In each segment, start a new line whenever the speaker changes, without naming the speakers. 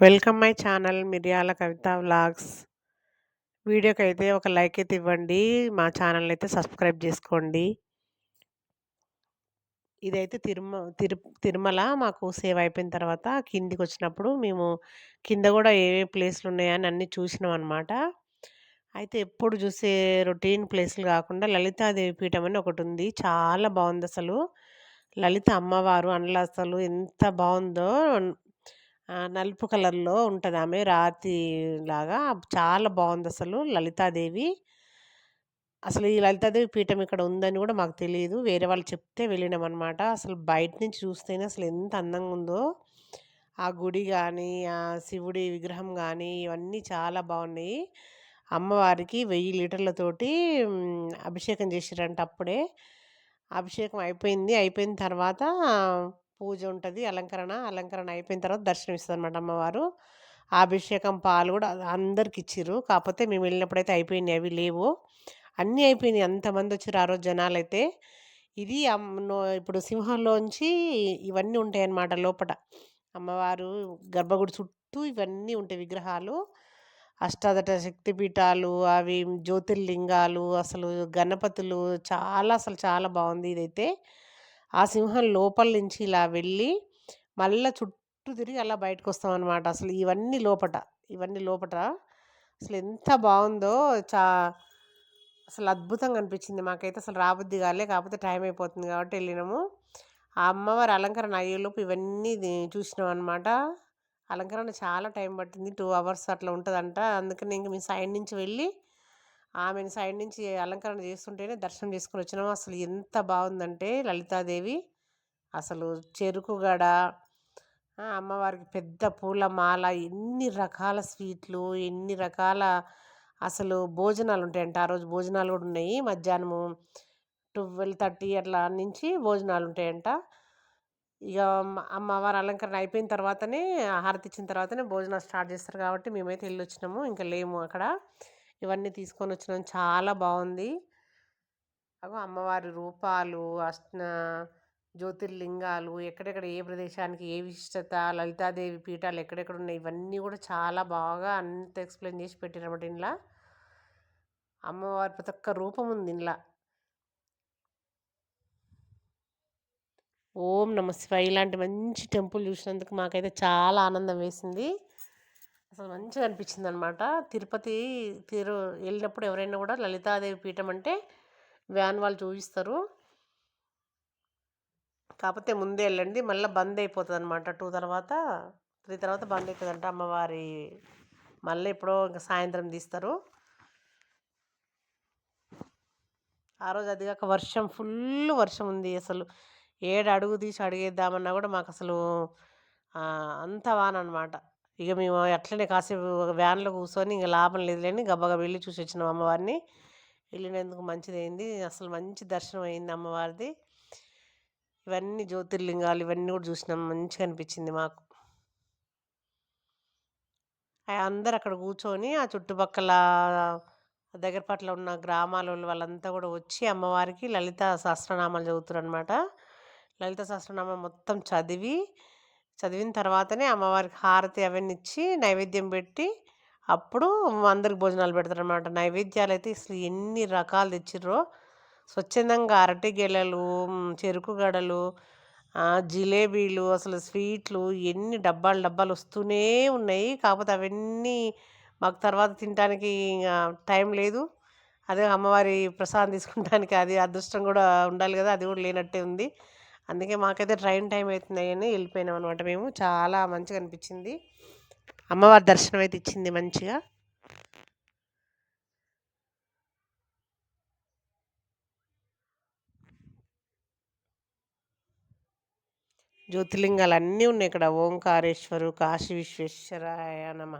Welcome my channel మిరియాల కవిత vlogs. అయితే ఒక లైక్ అయితే ఇవ్వండి మా ఛానల్ అయితే సబ్స్క్రైబ్ చేసుకోండి. ఇదైతే తిరుమ తిరు తిరుమల మాకు సేవ్ అయిపోయిన తర్వాత కిందికి వచ్చినప్పుడు మేము కింద కూడా ఏ ప్లేస్లు ఉన్నాయని అన్నీ చూసినాం అనమాట అయితే ఎప్పుడు చూసే రొటీన్ ప్లేస్లు కాకుండా లలితాదేవి పీఠం అని ఒకటి ఉంది చాలా బాగుంది అసలు లలిత అమ్మవారు అందులో అసలు ఎంత బాగుందో నలుపు కలర్లో ఉంటుంది. ఆమె రాతి లాగా చాలా బాగుంది అసలు లలితాదేవి. అసలు ఈ లలితాదేవి పీఠం ఇక్కడ ఉందని కూడా మాకు తెలియదు వేరే వాళ్ళు చెప్తే వెళ్ళినాం అనమాట అసలు బయట నుంచి చూస్తేనే అసలు ఎంత అందంగా ఉందో. ఆ గుడి కానీ ఆ శివుడి విగ్రహం కానీ ఇవన్నీ చాలా బాగున్నాయి. అమ్మవారికి వెయ్యి లీటర్లతోటి అభిషేకం చేసిరంట అప్పుడే. అభిషేకం అయిపోయింది. అయిపోయిన తర్వాత పూజ ఉంటుంది. అలంకరణ అలంకరణ అయిపోయిన తర్వాత దర్శనం ఇస్తుంది అనమాట అమ్మవారు. అభిషేకం పాలు కూడా అందరికి ఇచ్చిర్రు కాకపోతే మేము వెళ్ళినప్పుడైతే అయిపోయినాయి అవి లేవు. అన్నీ అయిపోయినాయి. అంతమంది వచ్చారు ఆ రోజు జనాలు అయితే ఇది ఇప్పుడు సింహంలోంచి ఇవన్నీ ఉంటాయి అన్నమాట లోపట. అమ్మవారు గర్భగుడి చుట్టూ ఇవన్నీ ఉంటాయి విగ్రహాలు. అష్టాదట శక్తిపీఠాలు అవి జ్యోతిర్లింగాలు అసలు గణపతులు చాలా అసలు చాలా బాగుంది ఇదైతే. ఆ సింహం లోపల నుంచి ఇలా వెళ్ళి మళ్ళీ చుట్టూ తిరిగి అలా బయటకు వస్తామన్నమాట అసలు ఇవన్నీ లోపట ఇవన్నీ లోపట. అసలు ఎంత బాగుందో చా అసలు అద్భుతంగా అనిపించింది మాకైతే. అసలు రాబుద్ది కాలే కాకపోతే టైం అయిపోతుంది కాబట్టి వెళ్ళినాము. ఆ అమ్మవారి అలంకరణ అయ్యేలోపు ఇవన్నీ చూసినాం అనమాట అలంకరణ చాలా టైం పట్టింది. టూ అవర్స్ అట్లా ఉంటుందంట. అందుకని ఇంక మీ సైడ్ నుంచి వెళ్ళి ఆమెను సైడ్ నుంచి అలంకరణ చేస్తుంటేనే దర్శనం చేసుకుని వచ్చినాము అసలు ఎంత బాగుందంటే లలితాదేవి. అసలు చెరుకు గడ అమ్మవారికి పెద్ద పూల మాల ఎన్ని రకాల స్వీట్లు ఎన్ని రకాల అసలు భోజనాలు ఉంటాయంట ఆ రోజు భోజనాలు కూడా ఉన్నాయి. మధ్యాహ్నము ట్వెల్వ్ థర్టీ అట్లా నుంచి భోజనాలు ఉంటాయంట ఇక అమ్మవారు అమ్మవారి అలంకరణ అయిపోయిన తర్వాతనే హారతి ఇచ్చిన తర్వాతనే భోజనాలు స్టార్ట్ చేస్తారు కాబట్టి మేమైతే వెళ్ళి వచ్చినాము ఇంకా లేము అక్కడ. ఇవన్నీ తీసుకొని వచ్చినాం. చాలా బాగుంది. అగో అమ్మవారి రూపాలు అష్ట జ్యోతిర్లింగాలు ఎక్కడెక్కడ ఏ ప్రదేశానికి ఏ విశిష్టత లలితాదేవి పీఠాలు ఎక్కడెక్కడ ఉన్నాయి ఇవన్నీ కూడా చాలా బాగా అంత ఎక్స్ప్లెయిన్ చేసి పెట్టినమాట ఇంట్లో అమ్మవారి ప్రతి ఒక్క రూపం ఉంది ఇంట్లో ఓం నమ శివాయ. ఇలాంటి మంచి టెంపుల్ చూసినందుకు మాకైతే చాలా ఆనందం వేసింది. అసలు మంచిగా అనిపించింది అనమాట తిరుపతి తిరు వెళ్ళినప్పుడు ఎవరైనా కూడా లలితాదేవి పీఠం అంటే వ్యాన్ వాళ్ళు చూపిస్తారు. కాకపోతే ముందే వెళ్ళండి మళ్ళీ బంద్ అయిపోతుంది అనమాట టూ తర్వాత త్రీ తర్వాత బంద్ అవుతుందంట అమ్మవారి. మళ్ళీ ఎప్పుడో ఇంకా సాయంత్రం తీస్తారు. ఆ రోజు అది కాక వర్షం ఫుల్ వర్షం ఉంది అసలు. ఏడు అడుగు తీసి అడిగేద్దామన్నా కూడా మాకు అసలు అంత వాన అనమాట ఇక మేము అట్లనే కాసేపు వ్యాన్లో కూర్చొని ఇంకా లాభం లేదులేని గబ్బగా వెళ్ళి చూసి వచ్చినాం అమ్మవారిని. వెళ్ళినందుకు మంచిదైంది. అసలు మంచి దర్శనం అయింది అమ్మవారిది. ఇవన్నీ జ్యోతిర్లింగాలు ఇవన్నీ కూడా చూసినాం. మంచిగా అనిపించింది మాకు. అందరు అక్కడ కూర్చొని ఆ చుట్టుపక్కల దగ్గర పట్ల ఉన్న గ్రామాల వాళ్ళు వాళ్ళంతా కూడా వచ్చి అమ్మవారికి లలిత సహస్రనామాలు చదువుతారు అనమాట లలిత సహస్రనామం మొత్తం చదివి చదివిన తర్వాతనే అమ్మవారికి హారతి అవన్నీ ఇచ్చి నైవేద్యం పెట్టి అప్పుడు అందరికి భోజనాలు పెడతారు అనమాట నైవేద్యాలు అయితే అసలు ఎన్ని రకాలు తెచ్చిర్రో. స్వచ్ఛందంగా అరటి గెలలు చెరుకు గడలు జిలేబీలు అసలు స్వీట్లు ఎన్ని డబ్బాలు డబ్బాలు వస్తూనే ఉన్నాయి. కాకపోతే అవన్నీ మాకు తర్వాత తినడానికి ఇంకా టైం లేదు. అదే అమ్మవారి ప్రసాదం తీసుకుంటానికి అది అదృష్టం కూడా ఉండాలి కదా అది కూడా లేనట్టే ఉంది. అందుకే మాకైతే ట్రైన్ టైం అవుతుందని వెళ్ళిపోయినాం అనమాట మేము. చాలా మంచిగా అనిపించింది. అమ్మవారి దర్శనం అయితే ఇచ్చింది మంచిగా. జ్యోతిర్లింగాలు అన్నీ ఉన్నాయి ఇక్కడ. ఓంకారేశ్వరు కాశీ విశ్వేశ్వరాయ నమ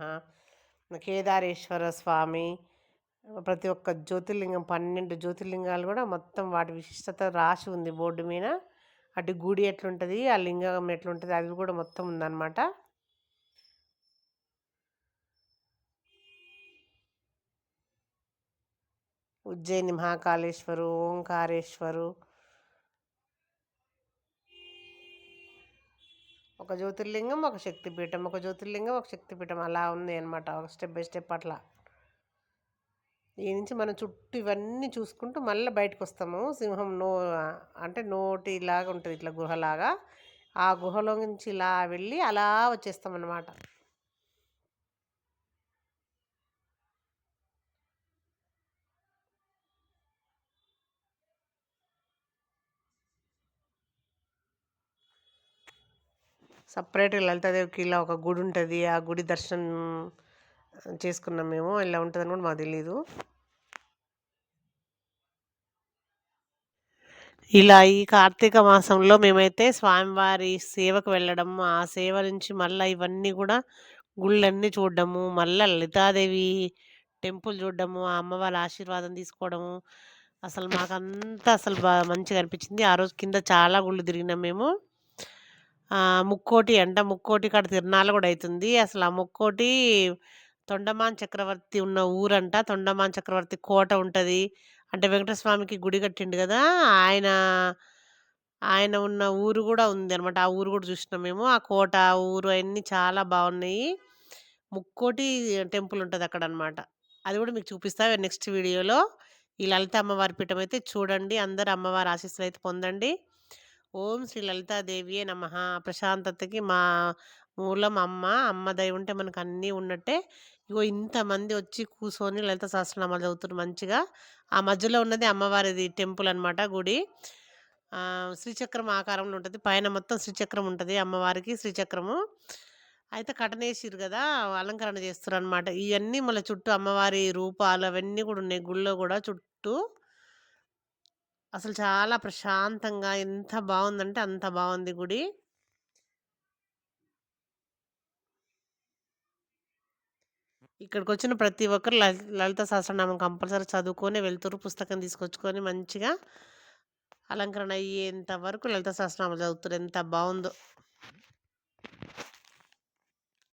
కేదారేశ్వర స్వామి ప్రతి ఒక్క జ్యోతిర్లింగం పన్నెండు జ్యోతిర్లింగాలు కూడా మొత్తం వాటి విశిష్టత రాసి ఉంది బోర్డు మీద. అటు గుడి ఎట్లుంటుంది ఆ లింగం ఎట్లుంటుంది అది కూడా మొత్తం ఉందన్నమాట. ఉజ్జయిని మహాకాళేశ్వరు ఓంకారేశ్వరు. ఒక జ్యోతిర్లింగం ఒక శక్తిపీఠం ఒక జ్యోతిర్లింగం ఒక శక్తిపీఠం అలా ఉంది అనమాట ఒక స్టెప్ బై స్టెప్ అట్లా. ఈ నుంచి మనం చుట్టూ ఇవన్నీ చూసుకుంటూ మళ్ళీ బయటకు వస్తాము సింహం నో అంటే నోటిలాగా ఉంటుంది ఇట్లా గుహలాగా. ఆ గుహలో నుంచి ఇలా వెళ్ళి అలా వచ్చేస్తాం అన్నమాట సపరేట్గా లలితాదేవికి ఇలా ఒక గుడి ఉంటుంది. ఆ గుడి దర్శనం చేసుకున్నాం మేము. ఇలా ఉంటుందని కూడా మాకు తెలీదు. ఇలా ఈ కార్తీక మాసంలో మేమైతే స్వామివారి సేవకు వెళ్ళడం ఆ సేవ నుంచి మళ్ళీ ఇవన్నీ కూడా గుళ్ళన్నీ చూడడము మళ్ళీ లలితాదేవి టెంపుల్ చూడడము ఆ అమ్మవారి ఆశీర్వాదం తీసుకోవడము. అసలు మాకంతా అసలు బా మంచిగా అనిపించింది. ఆ రోజు కింద చాలా గుళ్ళు తిరిగినాం మేము. ముక్కోటి అంట ముక్కోటి కాడ తిరణాలు కూడా అవుతుంది అసలు ఆ ముక్కోటి తొండమాన్ చక్రవర్తి ఉన్న ఊరంట. తొండమాన్ చక్రవర్తి కోట ఉంటుంది. అంటే వెంకటస్వామికి గుడి కట్టిండు కదా! ఆయన ఆయన ఉన్న ఊరు కూడా ఉంది అనమాట ఆ ఊరు కూడా చూసినాం మేము. ఆ కోట ఆ ఊరు అవన్నీ చాలా బాగున్నాయి. ముక్కోటి టెంపుల్ ఉంటుంది అక్కడ అనమాట అది కూడా మీకు చూపిస్తా నెక్స్ట్ వీడియోలో. ఈ లలిత అమ్మవారి పీఠం అయితే చూడండి. అందరు అమ్మవారి ఆశీస్సులు అయితే పొందండి. ఓం శ్రీ లలితాదేవియే నమ. ప్రశాంతతకి మా మూలం అమ్మ అమ్మ దయ ఉంటే మనకు అన్నీ ఉన్నట్టే. ఇగో ఇంతమంది వచ్చి కూర్చొని లలిత సహస్రనామాలు చదువుతున్నారు మంచిగా. ఆ మధ్యలో ఉన్నది అమ్మవారిది టెంపుల్ అనమాట గుడి. శ్రీచక్రం ఆకారంలో ఉంటుంది. పైన మొత్తం శ్రీచక్రం ఉంటుంది అమ్మవారికి శ్రీచక్రము. అయితే కటనేసిరు కదా అలంకరణ చేస్తారు అనమాట ఇవన్నీ మళ్ళీ చుట్టూ అమ్మవారి రూపాలు అవన్నీ కూడా ఉన్నాయి గుళ్ళో కూడా చుట్టూ. అసలు చాలా ప్రశాంతంగా ఎంత బాగుందంటే అంత బాగుంది గుడి. ఇక్కడికి వచ్చిన ప్రతి ఒక్కరు లలిత సహస్రనామం కంపల్సరీ చదువుకొని వెళ్తురు పుస్తకం తీసుకొచ్చుకొని మంచిగా అలంకరణ అయ్యేంత వరకు లలిత సహస్రనామం చదువుతారు ఎంత బాగుందో